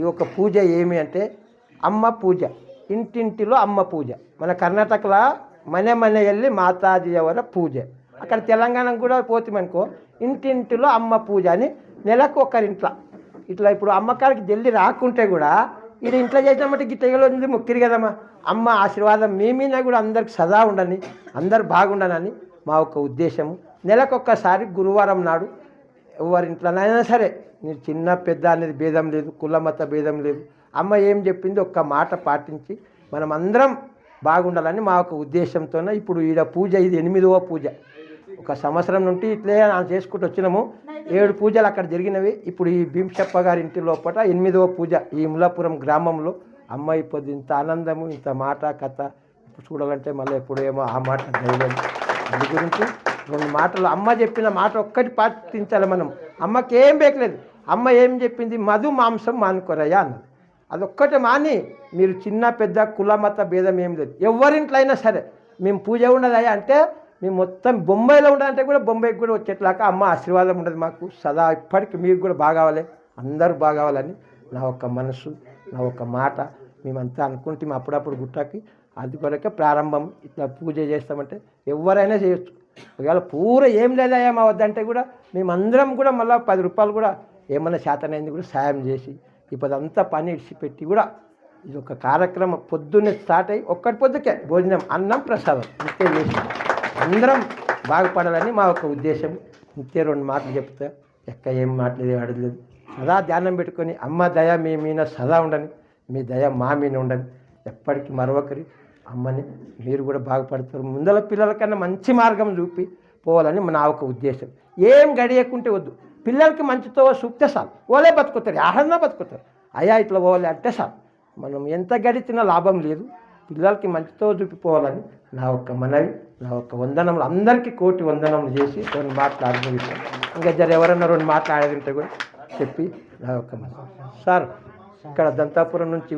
ఈ యొక్క పూజ ఏమి అంటే అమ్మ పూజ. ఇంటింటిలో అమ్మ పూజ. మన కర్ణాటకలో మనే మన వెళ్ళి మాతాజీ ఎవర పూజ. అక్కడ తెలంగాణకు కూడా పోతామనుకో ఇంటింటిలో అమ్మ పూజ అని నెలకు ఒకరింట్లో ఇట్లా. ఇప్పుడు అమ్మకారికి జల్లి రాకుంటే కూడా ఇది ఇంట్లో చేసినామంటే గిట్ట ఉంది మొక్కిరు కదమ్మా. అమ్మ ఆశీర్వాదం మేమీనా కూడా అందరికి సదా ఉండని అందరు బాగుండనని మా యొక్క ఉద్దేశము. నెలకొక్కసారి గురువారం నాడు ఎవరింట్లోనైనా సరే నేను చిన్న పెద్ద అనేది భేదం లేదు కులమత భేదం లేదు. అమ్మ ఏం చెప్పింది? ఒక్క మాట పాటించి మనం అందరం బాగుండాలని మా యొక్క ఉద్దేశంతోనే ఇప్పుడు ఈడ పూజ ఇది ఎనిమిదవ పూజ. ఒక సంవత్సరం నుండి ఇట్లే చేసుకుంటూ వచ్చినాము. ఏడు పూజలు అక్కడ జరిగినవి. ఇప్పుడు ఈ భీమశప్ప గారి ఇంటి లోపల ఎనిమిదవ పూజ ఈ ములాపురం గ్రామంలో. అమ్మ ఇప్పుడు ఇంత ఆనందము ఇంత మాట కథ. చూడాలంటే మళ్ళీ ఎప్పుడేమో ఆ మాట ధైర్యం. అందు గురించి రెండు మాటలు. అమ్మ చెప్పిన మాట ఒక్కటి పాటించాలి మనం. అమ్మకి ఏం బేకలేదు. అమ్మ ఏం చెప్పింది? మధు మాంసం మానుకోరయ్యా అన్నది. అదొక్కటే మాని మీరు చిన్న పెద్ద కుల మత భేదం ఏం లేదు. ఎవరింట్లో అయినా సరే మేము పూజ ఉండదయ్యా అంటే మేము మొత్తం బొంబాయిలో ఉండాలంటే కూడా బొంబాయికి కూడా వచ్చేట్లాగా అమ్మ ఆశీర్వాదం ఉండదు మాకు. సదా ఇప్పటికి మీకు కూడా బాగావాలి. అందరూ బాగావాలని నా ఒక్క మనసు నా ఒక్క మాట. మేమంతా అనుకుంటాం అప్పుడప్పుడు గుట్టకి అది కొరకే ప్రారంభం. ఇట్లా పూజ చేస్తామంటే ఎవరైనా చేయొచ్చు. ఒకవేళ పూర ఏం లేదయ్యా మా వద్దంటే కూడా మేమందరం కూడా మళ్ళీ పది రూపాయలు కూడా ఏమన్నా శాతనైంది కూడా సాయం చేసి ఇప్పుడు అంతా పని ఇడిచిపెట్టి కూడా ఇది ఒక కార్యక్రమం పొద్దున్నే స్టార్ట్ అయ్యి ఒక్కటి పొద్దుకే భోజనం అన్నం ప్రసాదం. ఇంతే చేసి అందరం బాగుపడాలని మా ఒక ఉద్దేశం. ఇంతే రెండు మాటలు చెప్తా ఎక్క ఏం మాటలేదు అడగలేదు సదా ధ్యానం పెట్టుకొని అమ్మ దయ మీ మీద సదా ఉండని మీ దయ మా మీద ఉండని ఎప్పటికీ మరొకరి అమ్మని మీరు కూడా బాగుపడతారు. ముందల పిల్లలకన్నా మంచి మార్గం చూపి పోవాలని నా ఒక ఉద్దేశం. ఏం గడియకుంటే వద్దు. పిల్లలకి మంచితో చూపితే చాలు. ఓలే బతుకుతారు. ఆహరణ బతుకుతారు. అయ్యా ఇట్లా పోవాలి అంటే చాలు. మనం ఎంత గడిచినా లాభం లేదు. పిల్లలకి మంచితో చూపిపోవాలని నా ఒక్క మనవి నా ఒక్క వందనములు అందరికీ కోటి వందనములు చేసి రెండు మాటలు అనుభవిస్తాను ఇంకా జర ఎవరన్నా రెండు మాట్లాడేది ఉంటే కూడా చెప్పి నా ఒక్క మనవి. సార్ ఇక్కడ దంతాపురం నుంచి